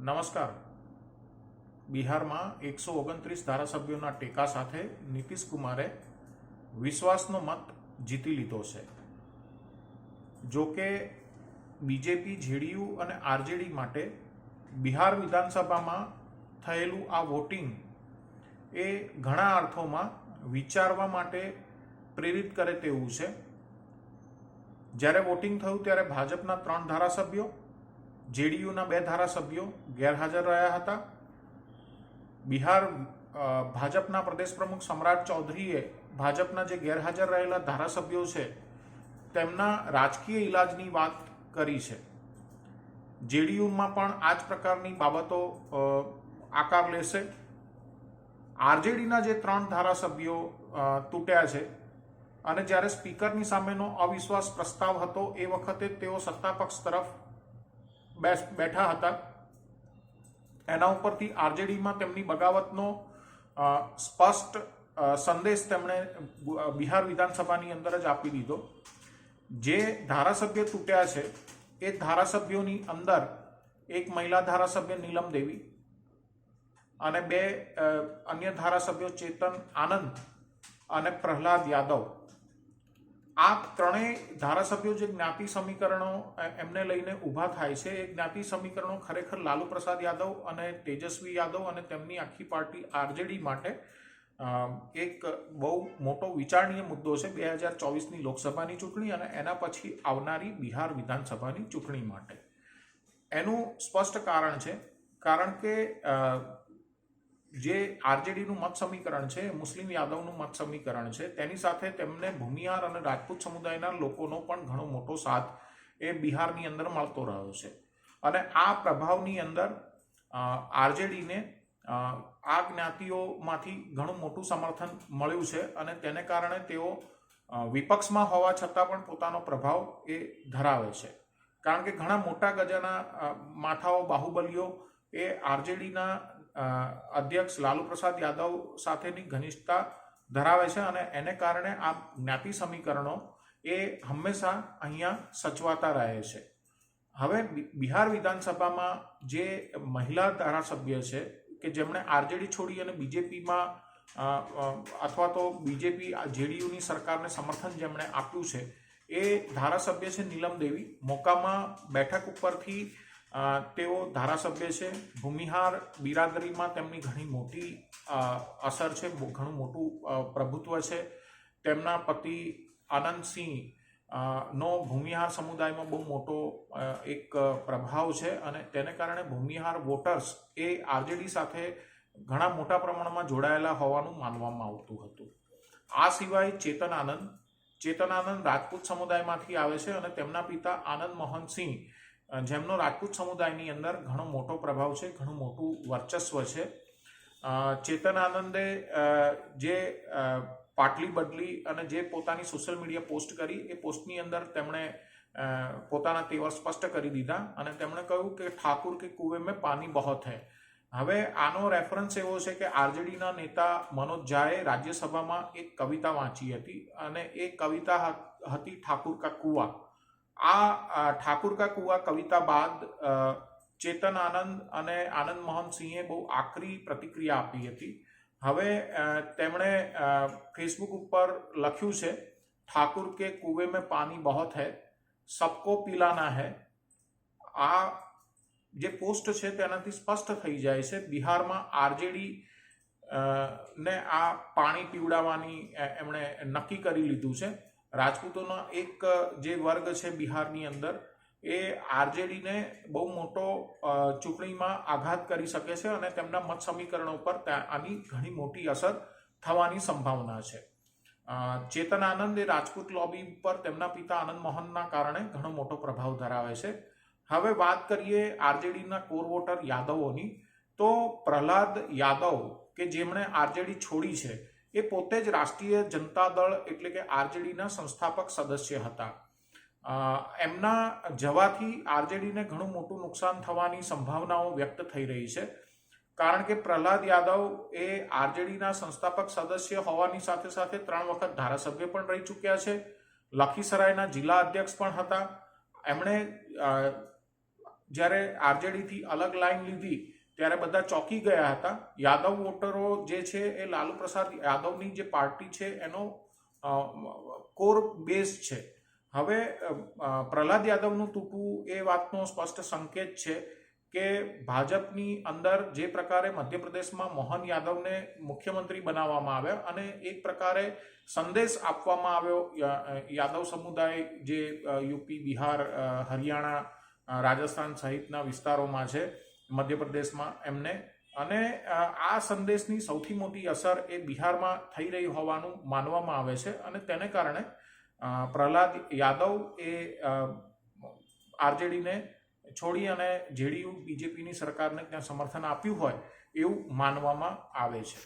નમસ્કાર. બિહારમાં એકસો ઓગણત્રીસ ધારાસભ્યોના ટેકા સાથે નીતિશ કુમારે વિશ્વાસનો મત જીતી લીધો છે. જો કે બીજેપી, જેડીયુ અને આરજેડી માટે બિહાર વિધાનસભામાં થયેલું આ વોટિંગ એ ઘણા અર્થોમાં વિચારવા માટે પ્રેરિત કરે તેવું છે. જ્યારે વોટિંગ થયું ત્યારે ભાજપના ત્રણ ધારાસભ્યો જેડીયુના બે ધારાસભ્યો ગેરહાજર રહ્યા હતા. બિહાર ભાજપના પ્રદેશ પ્રમુખ સમ્રાટ ચૌધરીએ ભાજપના જે ગેરહાજર રહેલા ધારાસભ્યો છે, તેમના રાજકીય ઇલાજની વાત કરી છે. જેડીયુમાં પણ આ જ પ્રકારની બાબતો આકાર લેશે. આરજેડીના જે ત્રણ ધારાસભ્યો તૂટ્યા છે અને જ્યારે સ્પીકરની સામેનો અવિશ્વાસ પ્રસ્તાવ હતો, એ વખતે તેઓ સત્તા પક્ષ તરફ બેઠા હતા. એના ઉપરથી આરજેડીમાં તેમની બગાવતનો સ્પષ્ટ સંદેશ તેમણે બિહાર વિધાનસભાની અંદર જ આપી દીધો. જે ધારાસભ્ય તૂટ્યા છે, એ ધારાસભ્યોની અંદર એક મહિલા ધારાસભ્ય નીલમ દેવી અને બે અન્ય ધારાસભ્યો ચેતન આનંદ અને પ્રહલાદ યાદવ. આ ત્રણેય ધારાસભ્યો જે જ્ઞાતિ સમીકરણો એમને લઈને ઊભા થાય છે, એ જ્ઞાતિ સમીકરણો ખરેખર લાલુ પ્રસાદ યાદવ અને તેજસ્વી યાદવ અને તેમની આખી પાર્ટી આરજેડી માટે એક બહુ મોટો વિચારણીય મુદ્દો છે બે હજાર ચોવીસની લોકસભાની ચૂંટણી અને એના પછી આવનારી બિહાર વિધાનસભાની ચૂંટણી માટે. એનું સ્પષ્ટ કારણ છે, કારણ કે જે આરજેડીનું મત સમીકરણ છે, મુસ્લિમ યાદવનું મત સમીકરણ છે, તેની સાથે તેમને ભૂમિહાર અને રાજપૂત સમુદાયના લોકોનો પણ ઘણો મોટો સાથ એ બિહારની અંદર મળતો રહ્યો છે. અને આ પ્રભાવની અંદર આરજેડીને આ જ્ઞાતિઓમાંથી ઘણું મોટું સમર્થન મળ્યું છે અને તેને કારણે તેઓ વિપક્ષમાં હોવા છતાં પણ પોતાનો પ્રભાવ એ ધરાવે છે. કારણ કે ઘણા મોટા ગજાના માથાઓ બાહુબલીઓ એ આરજેડીના અધ્યક્ષ લાલુ પ્રસાદ યાદવ સાથેની ઘનિષ્ઠતા ધરાવે છે અને એને કારણે આ જ્ઞાતિ સમીકરણો એ હંમેશા અહીંયા સચવાતા રહે છે. હવે બિહાર વિધાનસભામાં જે મહિલા ધારાસભ્ય છે કે જેમણે આરજેડી છોડી અને બીજેપીમાં અથવા તો બીજેપી, જેડીયુની સરકારને સમર્થન જેમણે આપ્યું છે, એ ધારાસભ્ય છે નીલમ દેવી. મોકામાં બેઠક ઉપરથી તેઓ ધારાસભ્ય છે. ભૂમિહાર બિરાદરીમાં તેમની ઘણી મોટી અસર છે. ઘણું મોટું પ્રભુત્વ છે. તેમના પતિ આનંદસિંહ નો ભૂમિહાર સમુદાયમાં બહુ મોટો એક પ્રભાવ છે અને તેને કારણે ભૂમિહાર વોટર્સ એ આરજેડી સાથે ઘણા મોટા પ્રમાણમાં જોડાયેલા હોવાનું માનવામાં આવતું હતું. આ સિવાય ચેતન આનંદ ચેતન આનંદ રાજપૂત સમુદાયમાંથી આવે છે અને તેમના પિતા આનંદ મોહનસિંહ જેમનો રાજપૂત સમુદાયની અંદર ઘણો મોટો પ્રભાવ છે, ઘણું મોટું વર્ચસ્વ છે. ચેતન આનંદે જે પાટલી બદલી અને જે પોતાની સોશિયલ મીડિયા પોસ્ટ કરી, એ પોસ્ટની અંદર તેમણે પોતાના તેવર સ્પષ્ટ કરી દીધા અને તેમણે કહ્યું કે ઠાકુર કે કુવે મેં પાણી બહોત હૈ. હવે આનો રેફરન્સ એવો છે કે આરજેડીના નેતા મનોજ ઝાએ રાજ્યસભામાં એક કવિતા વાંચી હતી અને એ કવિતા હતી ઠાકુર કા કુવા. આ ઠાકુર કા કુવા કવિતા બાદ ચેતન આનંદ અને આનંદ મોહન સિંહે બહુ આકરી પ્રતિક્રિયા આપી હતી. હવે તેમણે ફેસબુક ઉપર લખ્યું છે, ઠાકુર કે કુવે મેં પાણી બહોત હૈ, સબકો પીલાના હૈ. આ જે પોસ્ટ છે તેનાથી સ્પષ્ટ થઈ જાય છે, બિહારમાં આરજેડી ને આ પાણી પીવડાવવાની એમણે નક્કી કરી લીધું છે. રાજપૂતોનો એક જે વર્ગ છે બિહારની અંદર, એ આરજેડીને બહુ મોટો ચૂંટણીમાં આઘાત કરી શકે છે અને તેમના મત સમીકરણો પર આની ઘણી મોટી અસર થવાની સંભાવના છે. ચેતન આનંદ એ રાજપૂત લોબી પર તેમના પિતા આનંદ મોહનના કારણે ઘણો મોટો પ્રભાવ ધરાવે છે. હવે વાત કરીએ આરજેડીના કોર વોટર યાદવોની, તો પ્રહલાદ યાદવ કે જેમણે આરજેડી છોડી છે એ પોતે જ રાષ્ટ્રીય જનતા દળ એટલે કે આરજેડીના સંસ્થાપક સદસ્ય હતા. એમના જવાથી આરજેડીને ઘણું મોટું નુકસાન થવાની સંભાવનાઓ વ્યક્ત થઈ રહી છે. કારણ કે પ્રહલાદ યાદવ એ આરજેડીના સંસ્થાપક સદસ્ય હોવાની સાથે સાથે ત્રણ વખત ધારાસભ્ય પણ રહી ચૂક્યા છે. લખીસરાયના જિલ્લા અધ્યક્ષ પણ હતા. એમણે જ્યારે આરજેડીથી અલગ લાઈન લીધી ત્યારે બધા ચોંકી ગયા હતા. યાદવ વોટરો જે છે એ લાલુ પ્રસાદ યાદવની જે પાર્ટી છે એનો કોર બેઝ છે. હવે પ્રહલાદ યાદવનું તૂટવું એ વાતનો સ્પષ્ટ સંકેત છે કે ભાજપની અંદર જે પ્રકારે મધ્યપ્રદેશમાં મોહન યાદવને મુખ્યમંત્રી બનાવવામાં આવ્યા અને એક પ્રકારે સંદેશ આપવામાં આવ્યો યાદવ સમુદાય જે યુપી, બિહાર હરિયાણા રાજસ્થાન સહિતના વિસ્તારોમાં છે. મધ્યપ્રદેશમાં એમને. અને આ સંદેશની સૌથી મોટી અસર એ બિહારમાં થઈ રહી હોવાનું માનવામાં આવે છે અને તેને કારણે પ્રહલાદ યાદવ એ આરજેડીને છોડી અને જેડીયુ, બીજેપીની સરકારને ત્યાં સમર્થન આપ્યું હોય એવું માનવામાં આવે છે.